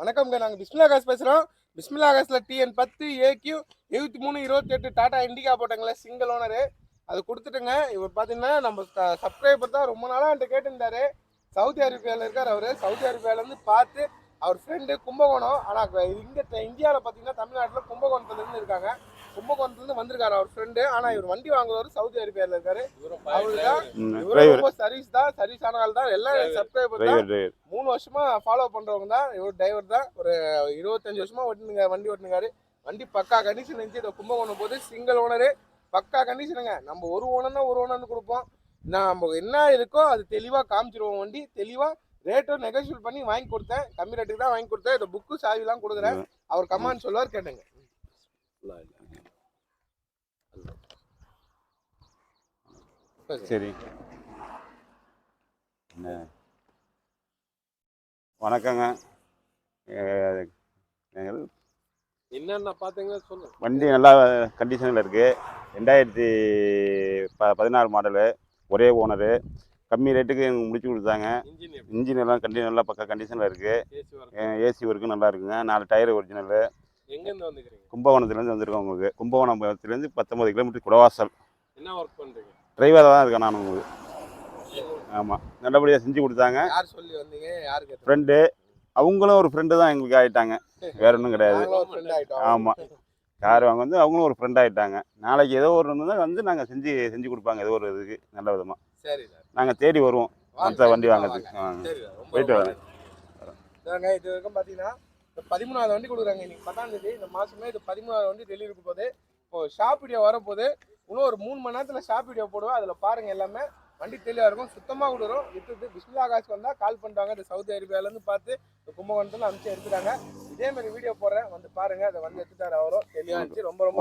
வணக்கம்ங்க. நாங்கள் பிஸ்மிலா காஸ் பேசுகிறோம் பிஸ்மிலா காஸில் டிஎன் பத்து ஏக்யூ எழுபத்தி மூணு இருபத்தி எட்டு டாடா இண்டிகா போட்டாங்களே சிங்கிள் ஓனரு அது கொடுத்துட்டுங்க. இவர் பார்த்தீங்கன்னா நம்ம சப்ஸ்கிரைபர் தான் ரொம்ப நாளாக என்கிட்ட கேட்டிருந்தாரு. சவுதி அரேபியாவில் இருக்கார் அவர். சவுதி அரேபியாவிலேருந்து பார்த்து அவர் ஃப்ரெண்டு கும்பகோணம். ஆனால் இங்கே இந்தியாவில் பார்த்தீங்கன்னா தமிழ்நாட்டில் கும்பகோணத்துலேருந்து இருக்காங்க. கும்பகோணத்துலேருந்து வந்திருக்காரு அவர் ஃப்ரெண்டு ஆனால் இவர் வண்டி வாங்குறவர் சவுதி அரேபியாவில் இருக்காரு. அவரு தான் ரொம்ப சர்வீஸ் தான் சர்வீஸ் ஆனால் தான். எல்லாம் சப்ஸ்கிரைபர் தான். மூணு வருஷமா ஃபாலோ பண்றவங்க தான். இவர் டிரைவர் தான். ஒரு இருபத்தஞ்சு வருஷமா ஓட்டுனுங்க வண்டி ஓட்டுனுங்காரு வண்டி பக்கா கண்டிஷன் இருந்துச்சு. இதை கும்பகோணம் போது சிங்கிள் ஓனரு பக்கா கண்டிஷனுங்க நம்ம ஒரு ஓனர்னா ஒரு ஓனர்னு கொடுப்போம். நம்ம என்ன இருக்கோ அது தெளிவாக காமிச்சிருவோம் வண்டி. தெளிவாக ரேட்டும் நெகோஷியல் பண்ணி வாங்கி கொடுத்தேன். கம்மி ரேட்டுக்கு தான் வாங்கி கொடுத்தேன். இந்த புக்கு சாவிலாம் கொடுக்குறேன். அவர் கமான்னு சொல்லுவார் கேட்டுங்க. சரி. வணக்கங்க. என்னென்ன பார்த்தீங்க சொல்லுங்க வண்டி நல்லா கண்டிஷனில் இருக்குது ரெண்டாயிரத்தி ப பதினாறு மாடலு ஒரே ஓனரு கம்மி ரேட்டுக்கு எனக்கு முடிச்சு கொடுத்தாங்க. இன்ஜின் எல்லாம் கண்டி நல்லா பக்கா கண்டிஷனில் இருக்குது ஏசி ஒர்க்கும் நல்லா இருக்குங்க. நாலு டயர் ஒரிஜினலு கும்பகோணத்துலேருந்து வந்திருக்கோம் உங்களுக்கு. கும்பகோணத்துலேருந்து பத்தொம்பது கிலோமீட்டர் குடவாசல். என்ன ஒர்க் பண்ணுறீங்க டிரைவராக தான் இருக்கேன் நான் உங்களுக்கு. ஆமாம் நல்லபடியாக செஞ்சு கொடுத்தாங்க. யார் சொல்லி வந்தீங்க? யாருக்கு ஃப்ரெண்டு அவங்களும் ஒரு ஃப்ரெண்டு தான் எங்களுக்கு ஆயிட்டாங்க. வேற ஒன்றும் கிடையாது. ஆமாம் கார் வாங்க வந்து அவங்களும் ஒரு ஃப்ரெண்ட் ஆயிட்டாங்க. நாளைக்கு ஏதோ ஒரு இருந்தால் வந்து நாங்கள் செஞ்சு செஞ்சு கொடுப்பாங்க. ஏதோ ஒரு இதுக்கு நல்ல விதமாக சரி நாங்கள் தேடி வருவோம். மற்ற வண்டி வாங்குறதுக்கு. போயிட்டு வரேன். இது வரைக்கும் பார்த்தீங்கன்னா இந்த பதிமூணாவது வண்டி கொடுக்குறாங்க இன்னைக்கு. பத்தாம் தேதி இந்த மாசமே இது பதிமூணாவது வண்டி டெலிவரி போகுது. இப்போ ஷாப் வீடியோ வரப்போகுது. இன்னும் ஒரு மூணு மணி நேரத்தில் ஷாப் வீடியோ போடுவோம் அதில் பாருங்க எல்லாமே. வண்டி தெளிவாக இருக்கும். சுத்தமாக கொடுக்குறோம் வித்துட்டு பிஸ்மிலா காசு வந்தால் கால் பண்ணிட்டாங்க இந்த சவுதி அரேபியாவிலேருந்து பார்த்து இந்த கும்பகோணத்தில் அனுப்பிச்சு எடுத்துட்டாங்க. இதே மாதிரி வீடியோ போடுறேன். வந்து பாருங்க. அதை வந்து எடுத்துட்டாரு அவரும். தெளிவாக இருந்துச்சு. ரொம்ப ரொம்ப